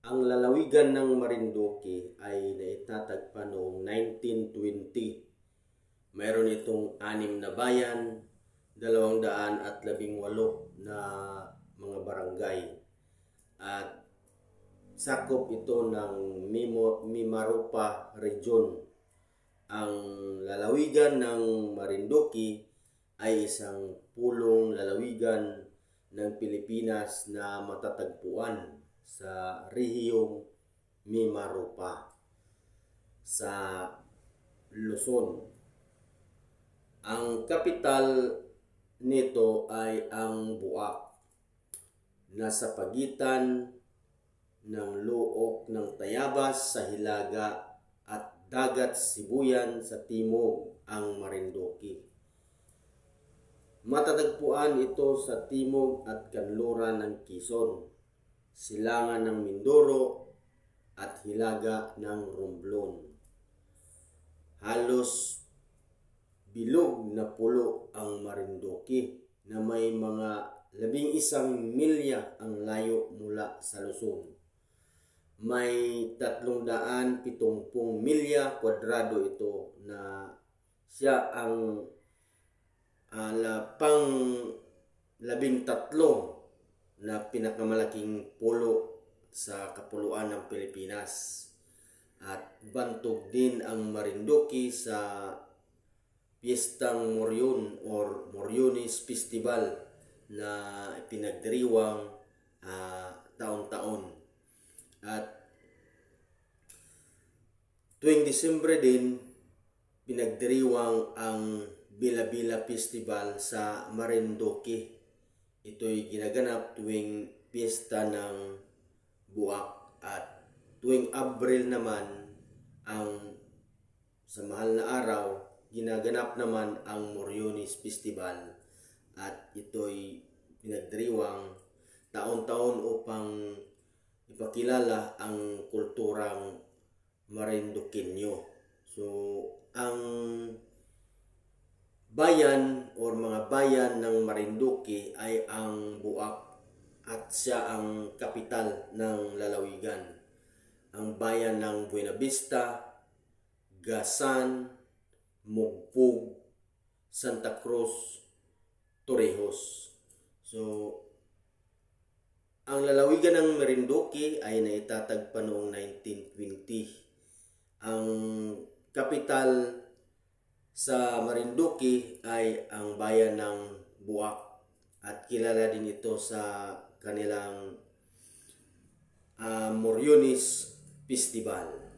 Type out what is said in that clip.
Ang lalawigan ng Marinduque ay naitatag pa noong 1920. Mayroon itong anim na bayan, dalawang daan at labing walo na mga barangay. At sakop ito ng Mimo, Mimaropa Region. Ang lalawigan ng Marinduque ay isang pulong lalawigan ng Pilipinas na matatagpuan sa rehiyong Mimaropa sa Luzon. Ang kapital nito ay ang Buak. Nasa pagitan ng luok ng Tayabas sa Hilaga at Dagat Sibuyan sa timog ang Marinduque. Matatagpuan ito sa timog at kanluran ng Quezon, silangan ng Mindoro at hilaga ng Romblon. Halos bilog na pulo ang Marinduque na may mga labing isang milya ang layo mula sa Luzon. May tatlong daan pitumpung milya kwadrado ito na siya ang ala pang labing tatlo na pinakamalaking pulo sa kapuluan ng Pilipinas. At bantog din ang Marinduque sa Piyestang Moryon or Moryones Festival na pinagdiriwang ah, taon-taon. At tuwing Disyembre din, pinagdiriwang ang Bila-Bila Festival sa Marinduque. Ito'y ginaganap tuwing piyesta ng Buak at tuwing Abril naman ang sa mahal na araw ginaganap naman ang Moriones Festival at ito'y pinagdiriwang taon-taon upang ipakilala ang kulturang Marinduqueño. So, ang bayan or mga bayan ng Marinduque ay ang Buak at siya ang kapital ng lalawigan. Ang bayan ng Buena Vista, Gasan, Mugpug, Santa Cruz, Torrijos. So, ang lalawigan ng Marinduque ay naitatag pa noong 1920. Ang kapital sa Marinduque ay ang bayan ng Buak at kilala din ito sa kanilang uh, Moriones Festival.